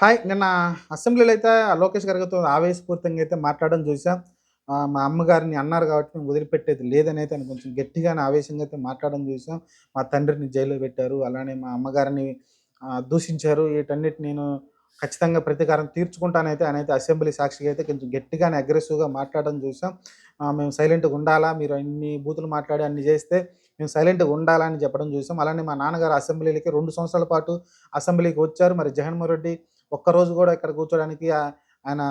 Hi నిన్న అసెంబ్లీలో అయితే లోకేష్ గారితో ఆవేశపూరితంగా అయితే మాట్లాడడం చూసాం మా అమ్మగారిని అన్నారు కాబట్టి మేము వదిలిపెట్టేది లేదని అయితే కొంచెం గట్టిగానే ఆవేశంగా అయితే మాట్లాడడం చూసాం మా తండ్రిని జైల్లో పెట్టారు అలానే మా అమ్మగారిని దూషించారు. వీటన్నిటి నేను ఖచ్చితంగా ప్రతీకారం తీర్చుకుంటానైతే ఆయన అయితే అసెంబ్లీ సాక్షిగా అయితే కొంచెం గట్టిగానే అగ్రెసివ్గా మాట్లాడడం చూసాం మేము సైలెంట్గా ఉండాలా? మీరు అన్ని బూతులు మాట్లాడి అన్ని చేస్తే మేము సైలెంట్గా ఉండాలని చెప్పడం చూసాం అలానే మా నాన్నగారు అసెంబ్లీలకి రెండు సంవత్సరాల పాటు అసెంబ్లీకి వచ్చారు. మరి జగన్మోహన్ రెడ్డి ఒక్కరోజు కూడా ఇక్కడ కూర్చోడానికి ఆయన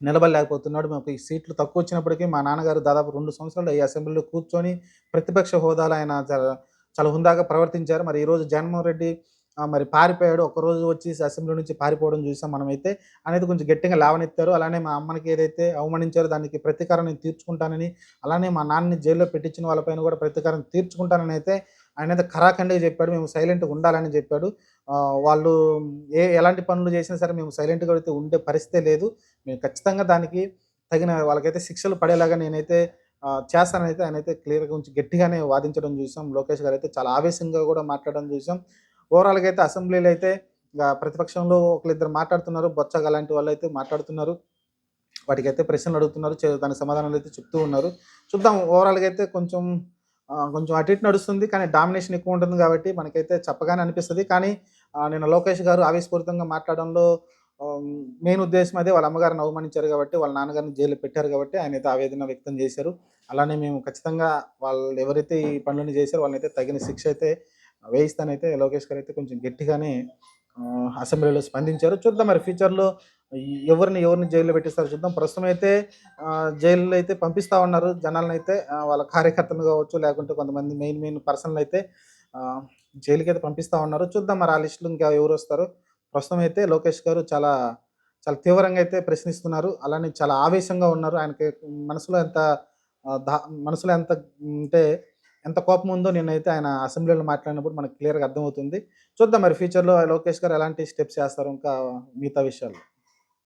నిలబడలేకపోతున్నాడు. మాకు ఈ సీట్లు తక్కువ వచ్చినప్పటికీ మా నాన్నగారు దాదాపు రెండు సంవత్సరాలు ఈ అసెంబ్లీలో కూర్చొని ప్రతిపక్ష హోదాలో ఆయన చాలా చాలా హుందాగా ప్రవర్తించారు. మరి ఈరోజు జగన్మోహన్ రెడ్డి మరి పారిపోయాడు. ఒకరోజు వచ్చి అసెంబ్లీ నుంచి పారిపోవడం చూసాం మనమైతే. అనేది కొంచెం గట్టిగా లేవనెత్తారు అలానే మా అమ్మకి ఏదైతే అవమానించారో దానికి ప్రతీకారం నేను తీర్చుకుంటానని అలానే మా నాన్నని జైల్లో పెట్టించిన వాళ్ళపైన కూడా ప్రతీకారం తీర్చుకుంటానని అయితే ఆయన అయితే ఖరాఖండిగా చెప్పాడు. మేము సైలెంట్గా ఉండాలని చెప్పాడు. వాళ్ళు ఏ ఎలాంటి పనులు చేసినా సరే మేము సైలెంట్గా అయితే ఉండే పరిస్థితే లేదు. మేము ఖచ్చితంగా దానికి తగిన వాళ్ళకైతే శిక్షలు పడేలాగా నేనైతే చేస్తానైతే ఆయన అయితే క్లియర్గా ఉంచి గట్టిగానే వాదించడం చూసాం. లోకేష్ గారు అయితే చాలా ఆవేశంగా కూడా మాట్లాడడం చూసాం. ఓవరాల్గా అయితే అసెంబ్లీలో అయితే ఇక ప్రతిపక్షంలో ఒకరిద్దరు మాట్లాడుతున్నారు బొత్స అలాంటి వాళ్ళు అయితే మాట్లాడుతున్నారు. వాటికి అయితే ప్రశ్నలు అడుగుతున్నారు చే- దానికి సమాధానాలు అయితే చెప్తూ ఉన్నారు. చూద్దాం ఓవరాల్గా అయితే కొంచెం కొంచెం అటు ఇటు నడుస్తుంది కానీ డామినేషన్ ఎక్కువ ఉంటుంది కాబట్టి మనకైతే చెప్పగానే అనిపిస్తుంది. కానీ నేను లోకేష్ గారు ఆవేశపూరితంగా మాట్లాడడంలో మెయిన్ ఉద్దేశం అదే వాళ్ళ అమ్మగారిని అవమానించారు కాబట్టి వాళ్ళ నాన్నగారిని జైలు పెట్టారు కాబట్టి ఆయన అయితే ఆవేదన వ్యక్తం చేశారు. అలానే మేము ఖచ్చితంగా వాళ్ళు ఎవరైతే ఈ పనులను చేశారో వాళ్ళనైతే తగిన శిక్ష అయితే వేయిస్తానైతే లోకేష్ గారు అయితే కొంచెం గట్టిగానే అసెంబ్లీలో స్పందించారు. చూద్దాం మరి ఫ్యూచర్లో ఎవరిని ఎవరిని జైల్లో పెట్టిస్తారో చూద్దాం. ప్రస్తుతం అయితే జైల్లో అయితే పంపిస్తా ఉన్నారు జనాలను అయితే వాళ్ళ కార్యకర్తలు కావచ్చు లేకుంటే కొంతమంది మెయిన్ మెయిన్ పర్సన్లు అయితే జైలుకి అయితే పంపిస్తా ఉన్నారు. చూద్దాం మరి ఆ లిస్టులు ఇంకా ఎవరు వస్తారు. ప్రస్తుతం అయితే లోకేష్ గారు చాలా చాలా తీవ్రంగా అయితే ప్రశ్నిస్తున్నారు. అలానే చాలా ఆవేశంగా ఉన్నారు. ఆయనకి మనసులో ఎంత దా మనసులో ఎంత అంటే ఎంత కోపం ఉందో నేనైతే ఆయన అసెంబ్లీలో మాట్లాడినప్పుడు మనకు క్లియర్గా అర్థమవుతుంది. చూద్దాం మరి ఫ్యూచర్లో లోకేష్ గారు ఎలాంటి స్టెప్స్ చేస్తారు ఇంకా మిగతా విషయాలు